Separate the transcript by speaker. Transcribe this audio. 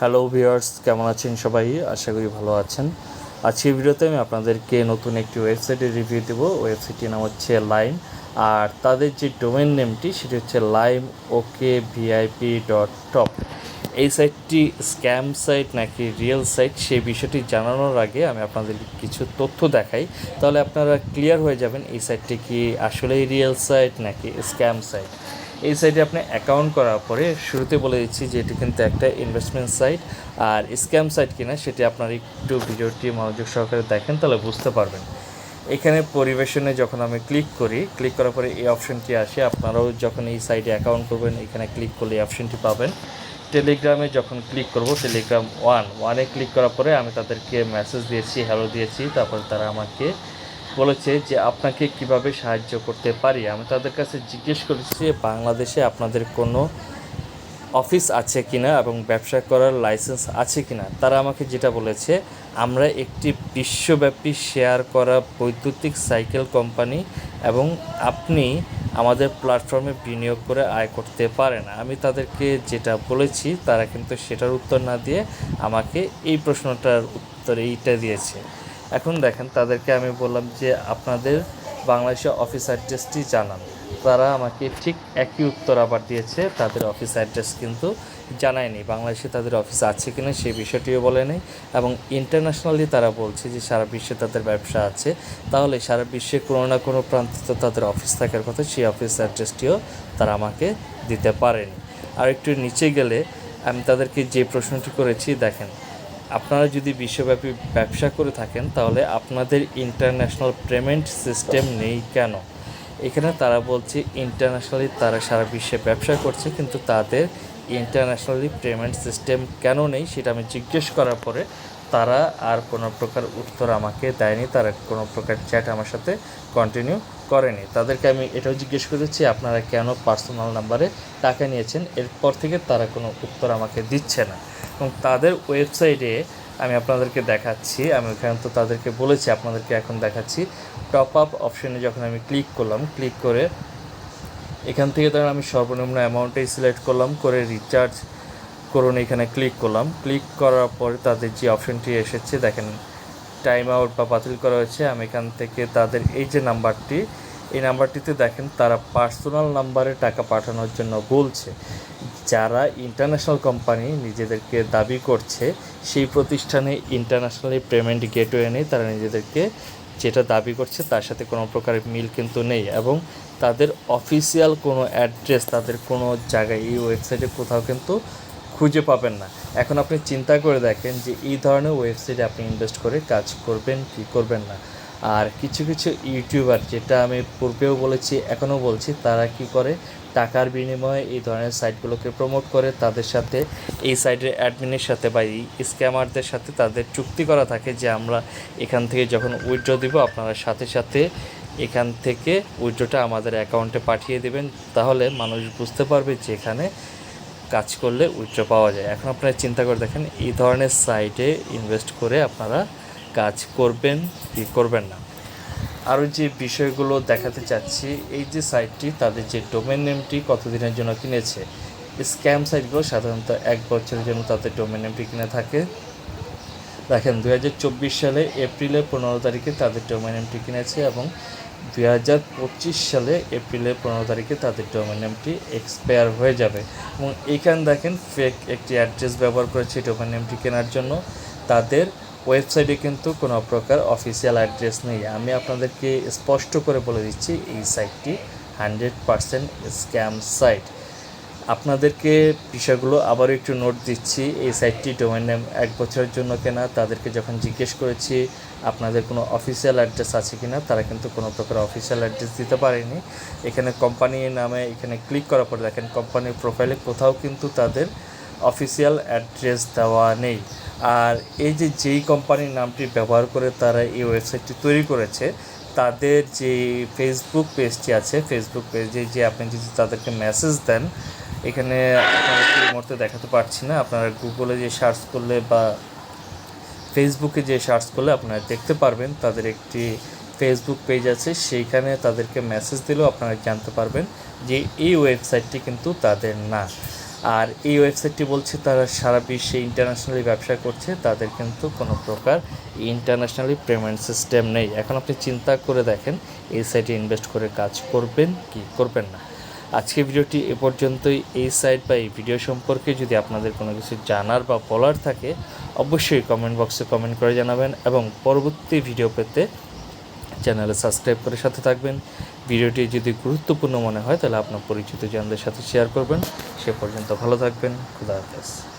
Speaker 1: Hello viewers কেমন আছেন সবাই? আশা করি ভালো আছেন। আজকের ভিডিওতে আমি আপনাদেরকে নতুন একটি ওয়েবসাইটের রিভিউ দেব। ওয়েবসাইটটির নাম হচ্ছে লাইম আর তাদের যে ডোমেন নেমটি সেটি হচ্ছে lime okay VIP dot top এই সাইটটি স্ক্যাম সাইট নাকি রিয়েল সাইট সেই বিষয়টি জানানোর আগে আমি আপনাদের কিছু তথ্য দেখাই। তাহলে আপনারা ক্লিয়ার হয়ে যাবেন এই সাইটটি কি আসলেই রিয়েল সাইট নাকি স্ক্যাম সাইট এই সাইটে আপনি অ্যাকাউন্ট করার পরে শুরুতে বলে দিচ্ছি যে এটি কিন্তু একটা ইনভেস্টমেন্ট সাইট আর স্ক্যাম সাইট কিনা সেটি আপনার একটু ভিডিওটি মনোযোগ সহকারে দেখেন, তাহলে বুঝতে পারবেন। এখানে পরিবেশনে যখন আমি ক্লিক করি ক্লিক করার পরে এই অপশনটি আসে, আপনারাও যখন এই সাইটে অ্যাকাউন্ট করবেন, এখানে ক্লিক করলে এই অপশনটি পাবেন। টেলিগ্রামে যখন ক্লিক করব টেলিগ্রাম ওয়ান ওয়ানে ক্লিক করার পরে আমি তাদেরকে মেসেজ দিয়েছি হ্যালো দিয়েছি, তারপর তারা আমাকে বলেছে যে আপনাকে কীভাবে সাহায্য করতে পারি। আমি তাদের কাছে জিজ্ঞেস করেছি বাংলাদেশে আপনাদের কোনো অফিস আছে কিনা এবং ব্যবসা করার লাইসেন্স আছে কিনা। তারা আমাকে যেটা বলেছে, আমরা একটি বিশ্বব্যাপী শেয়ার করা বৈদ্যুতিক সাইকেল কোম্পানি এবং আপনি আমাদের প্ল্যাটফর্মে বিনিয়োগ করে আয় করতে পারেন। আমি তাদেরকে যেটা বলেছি, তারা কিন্তু সেটার উত্তর না দিয়ে আমাকে এই প্রশ্নটার উত্তর এইটা দিয়েছে। এখন দেখেন, তাদেরকে আমি বললাম যে আপনাদের বাংলাদেশের অফিস অ্যাড্রেসটি জানান। তারা আমাকে ঠিক একই উত্তর আবার দিয়েছে, তাদের অফিস অ্যাড্রেস কিন্তু জানায়নি। বাংলাদেশে তাদের অফিস আছে কি না সেই বিষয়টিও বলেনি এবং ইন্টারন্যাশনালি তারা বলছে যে সারা বিশ্বে তাদের ব্যবসা আছে। তাহলে সারা বিশ্বে কোনো না কোনো প্রান্তে তাদের অফিস থাকার কথা, সেই অফিস অ্যাড্রেসটিও তারা আমাকে দিতে পারেনি। আর একটু নিচে গেলে আমি তাদেরকে যে প্রশ্নটি করেছি, দেখেন আপনারা যদি বিশ্বব্যাপী ব্যবসা করে থাকেন, তাহলে আপনাদের ইন্টারন্যাশনাল পেমেন্ট সিস্টেম নেই কেন? এখানে তারা বলছে ইন্টারন্যাশনালি তারা সারা বিশ্বে ব্যবসা করছে, কিন্তু তাদের ইন্টারন্যাশনালি পেমেন্ট সিস্টেম কেন নেই, সেটা আমি জিজ্ঞেস করার পরে তারা আর কোনো প্রকার উত্তর আমাকে দেয়নি, তারা কোনো প্রকার চ্যাট আমার সাথে কন্টিনিউ করেনি। তাদেরকে আমি এটাও জিজ্ঞেস করেছি, আপনারা কেন পার্সোনাল নাম্বারে টাকা নিয়েছেন? এরপর থেকে তারা কোনো উত্তর আমাকে দিচ্ছে না। এবং তাদের ওয়েবসাইটে আমি আপনাদেরকে দেখাচ্ছি, আমি ওখানে তো তাদেরকে বলেছি, আপনাদেরকে এখন দেখাচ্ছি। টপ আপ অপশনে যখন আমি ক্লিক করলাম ক্লিক করে এখান থেকে ধরেন আমি সর্বনিম্ন অ্যামাউন্টেই সিলেক্ট করলাম, করে রিচার্জ করুন, এখানে ক্লিক করলাম। ক্লিক করার পরে তাদের যে অপশনটি এসেছে, দেখেন টাইম আউট বা বাতিল করা হয়েছে। আমি এখান থেকে তাদের এই যে নাম্বারটি এই নাম্বারটিতে দেখেন, তারা পার্সোনাল নাম্বারে টাকা পাঠানোর জন্য বলছে। যারা ইন্টারন্যাশনাল কোম্পানি নিজেদেরকে দাবি করছে, সেই প্রতিষ্ঠানে ইন্টারন্যাশনালি পেমেন্ট গেটওয়ে নেই। তারা নিজেদেরকে যেটা দাবি করছে, তার সাথে কোনো প্রকার মিল কিন্তু নেই এবং তাদের অফিসিয়াল কোনো অ্যাড্রেস তাদের কোনো জায়গায়, এই ওয়েবসাইটে কোথাও কিন্তু খুঁজে পাবেন না। এখন আপনি চিন্তা করে দেখেন যে এই ধরনের ওয়েবসাইটে আপনি ইনভেস্ট করে কাজ করবেন কি করবেন না। আর কিছু কিছু ইউটিউবার যেটা আমি পূর্বেও বলেছি, এখনও বলছি, তারা কি করে? টাকার বিনিময়ে এই ধরনের সাইটগুলোকে প্রমোট করে, তাদের সাথে এই সাইটের অ্যাডমিনের সাথে বা এই স্ক্যামারদের সাথে তাদের চুক্তি করা থাকে যে আমরা এখান থেকে যখন উইথড্র দিব, আপনারা সাথে সাথে এখান থেকে উইথড্রটা আমাদের অ্যাকাউন্টে পাঠিয়ে দেবেন। তাহলে মানুষ বুঝতে পারবে যে এখানে কাজ করলে উইথড্র পাওয়া যায়। এখন আপনারা চিন্তা করে দেখেন, এই ধরনের সাইটে ইনভেস্ট করে আপনারা কাজ করবেন কি করবেন না। আরও যে বিষয়গুলো দেখাতে চাচ্ছি, এই যে সাইটটি তাদের যে ডোমেন নেমটি কতদিনের জন্য কিনেছে স্ক্যাম সাইটগুলো সাধারণত এক বছরের জন্য তাদের ডোমেন নেমটি কিনে থাকে। দেখেন দু হাজার চব্বিশ সালে এপ্রিলের পনেরো তারিখে তাদের ডোমেন নেমটি কিনেছে এবং দুই হাজার পঁচিশ সালে এপ্রিলের পনেরো তারিখে তাদের ডোমেন এক্সপায়ার হয়ে যাবে। এবং এইখানে দেখেন ফেক একটি অ্যাড্রেস ব্যবহার করেছে ডোমেন নেমটি কেনার জন্য। তাদের ওয়েবসাইটে কিন্তু কোনো প্রকার অফিসিয়াল অ্যাড্রেস নেই। আমি আপনাদেরকে স্পষ্ট করে বলে দিচ্ছি, এই সাইটটি হান্ড্রেড পারসেন্ট স্ক্যাম সাইট আপনাদেরকে বিষয়গুলো আবারও একটু নোট দিচ্ছি। এই সাইটটি ডোমেন নেম এক বছরের জন্য কেনা। তাদেরকে যখন জিজ্ঞেস করেছি, আপনাদের কোনো অফিসিয়াল অ্যাড্রেস আছে কিনা, তারা কিন্তু কোনো প্রকার অফিসিয়াল অ্যাড্রেস দিতে পারেনি। এখানে কোম্পানির নামে এখানে ক্লিক করার পরে দেখেন কোম্পানির প্রোফাইলে কোথাও কিন্তু তাদের অফিসিয়াল অ্যাড্রেস দেওয়া নেই। আর এই যে যেই কোম্পানির নামটি ব্যবহার করে তারা এই ওয়েবসাইটটি তৈরি করেছে, তাদের যে ফেসবুক পেজটি আছে ফেসবুক পেজে যে আপনি যদি তাদেরকে মেসেজ দেন এখানে আপনাদেরকে এই মুহূর্তে দেখাতে পারছি না। আপনারা গুগলে যে সার্চ করলে বা ফেসবুকে যে সার্চ করলে আপনারা দেখতে পারবেন। তাদের একটি ফেসবুক পেজ আছে। সেইখানে তাদেরকে মেসেজ দিলেও আপনারা জানতে পারবেন যে এই ওয়েবসাইটটি কিন্তু তাদের না। আর এই ওয়েবসাইটটি বলছে তারা সারা বিশ্বে ইন্টারন্যাশনালি ব্যবসা করছে। তাদের কিন্তু কোনো প্রকার ইন্টারন্যাশনালি পেমেন্ট সিস্টেম নেই। এখন আপনি চিন্তা করে দেখেন, এই সাইটে ইনভেস্ট করে কাজ করবেন কি? করবেন না। আজকে ভিডিওটি এ পর্যন্তই। এই সাইট বা এই ভিডিও সম্পর্কে যদি আপনাদের কোনো কিছু জানার বা বলার থাকে, অবশ্যই কমেন্ট বক্সে কমেন্ট করে জানাবেন এবং পরবর্তী ভিডিও পেতে চ্যানেলে সাবস্ক্রাইব করে সাথে থাকবেন। ভিডিওটি যদি গুরুত্বপূর্ণ মনে হয়, তাহলে আপনার পরিচিত জনদের সাথে শেয়ার করবেন। সে পর্যন্ত ভালো থাকবেন। খুদা হাফেজ।